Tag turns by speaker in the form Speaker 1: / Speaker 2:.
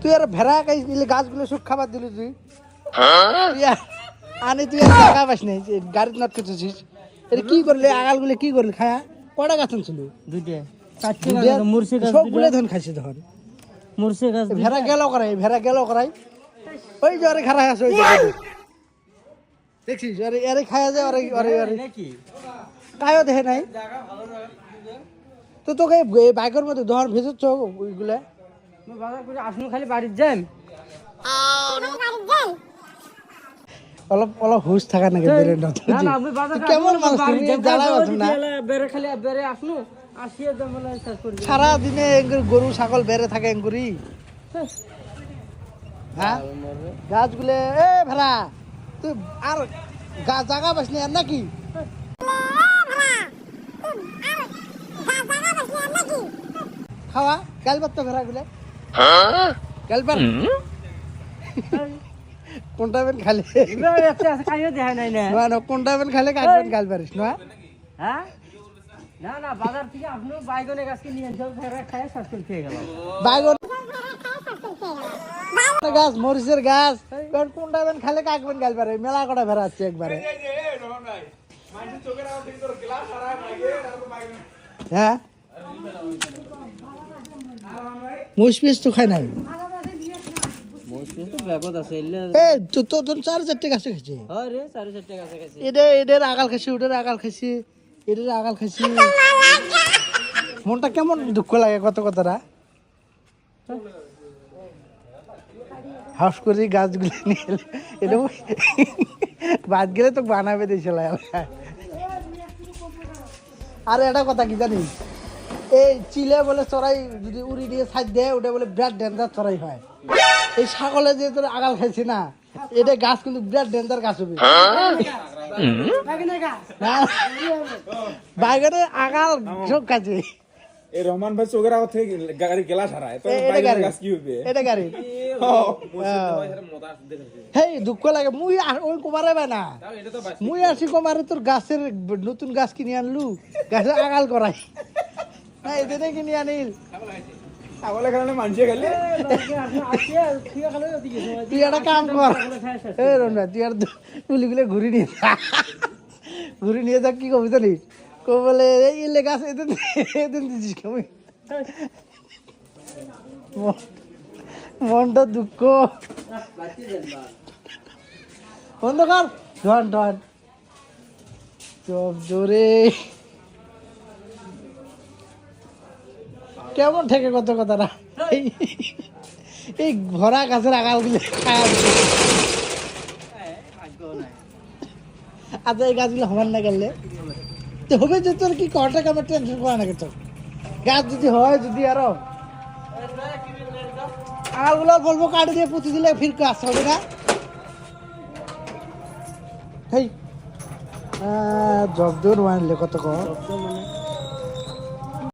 Speaker 1: তুই আর ভেড়া খাইস নিলে গাছগুলো সব খাবার দিলি তুই। আর- আনে তুই আর টাকা পাস নাই যে গাড়িতে নাট করতেছিস এটা কি করলি আগালগুলো কি করলি খায়া কটা গাছ ছিল
Speaker 2: দুইটা। গাছ
Speaker 1: সবগুলো ধন খাইছে তখন
Speaker 2: মুর্শি গাছ
Speaker 1: ভেড়া গেল করাই ভেড়া গেল করাই ওই যে আরে খারাপ আছে ওই যে দেখছিস আরে আরে খায়া যায় আরে আরে আরে। কায়ও দেখে নাই। তো তোকে বাইকের মধ্যে ধর ভেজেছ ওইগুলা?
Speaker 2: বাজার করে আসুন খালি বাড়ির যাই
Speaker 1: অলপ অলপ হুশ থাকা নাকি বেরেন
Speaker 2: না না আমি বাজার
Speaker 1: কেমন মানুষ তুমি? জ্বালা বাঁধো না।
Speaker 2: বেড়ে খালি বেড়ে আসনু আসিয়ে দাম শেষ করে
Speaker 1: সারা দিনে এঙ্গুর গরু ছাগল বেড়ে থাকে এঙ্গুরি? হ্যাঁ? গাছগুলো এ ভেড়া তুই আর গা জাগা পাস নি আর নাকি? খাওয়া তো ভেড়া কোনটা বেন খালে?
Speaker 2: না।
Speaker 1: না কোনটা বেন খালে কাটবেন গাল পারিস? না?
Speaker 2: হ্যাঁ? না না বাজার থেকে আপনি বাইগনের গাছকে নিয়ে যাও ফেরা খায় শেষ খেয়ে গেল
Speaker 1: বাইগন গাছ মরিচের গাছ। কোনটা বেন খালে কাকবেন গাল পারে মেলা কটা ভেড়া আছে একবারে। হ্যাঁ? পিস তো খাই নাই। এটা মনটা কেমন দুঃখ লাগে কত কতটা হাউস করে গাছগুলো নিয়ে এটা বাদ গেলে তো বানাবে দিয়েছিল আর একটা কথা কি জানিস? এই চিলে বলে চড়াই যদি উড়ি দিয়ে সাইড দেয় ওটা বলে বিরাট ডেঞ্জার চড়াই হয়। এই ছাগলে যে তোর আগাল খাইছি না এটা গাছ কিন্তু বিরাট ডেঞ্জার গাছ হবে। বাইগনে আগাল সব কাছে
Speaker 3: এই রহমান ভাই চোখের আগত থেকে গাড়ি গেলা সারায় তো
Speaker 1: এ- এটা
Speaker 3: বাইকের
Speaker 1: গাড়ি।
Speaker 3: গাছ কি হবে
Speaker 1: এটা গাড়ি। হেই দুঃখ লাগে মুই ওই কুমারে পাই না। মুই আসি কুমারে তোর গাছের নতুন গাছ কিনে আনলু গাছে আগাল করাই। না এদিনে কিনে আনিল।
Speaker 3: ছাগলের কারণে মানুষে
Speaker 1: তুই একটা কাম কর। এ রমনা তুই আর তুলিগুলো ঘুরি নিয়ে। ঘুরি নিয়ে যা কি কবি জানিস? কো বলে এই ইলে গাছ এদিন এদিন দিছিস কবি। মনটা দুঃখ। বন্ধ কর। ধন ধন চপ জোরে। কেমন থেকে কত কথাটা? এই এই ভরা গাছের আগালগুলো আচ্ছা এই গাছগুলো হবার না গেলে? হবে যে তোর কি কটা কামের টেনশন করা না তোর। গাছ যদি হয়, যদি আরও। আগালগুলো বলব কাটে দিয়ে পুঁতি দিলে ফির আসতে হবে না। হেই। জব দৌড় মারলে কত কর?
Speaker 2: মানে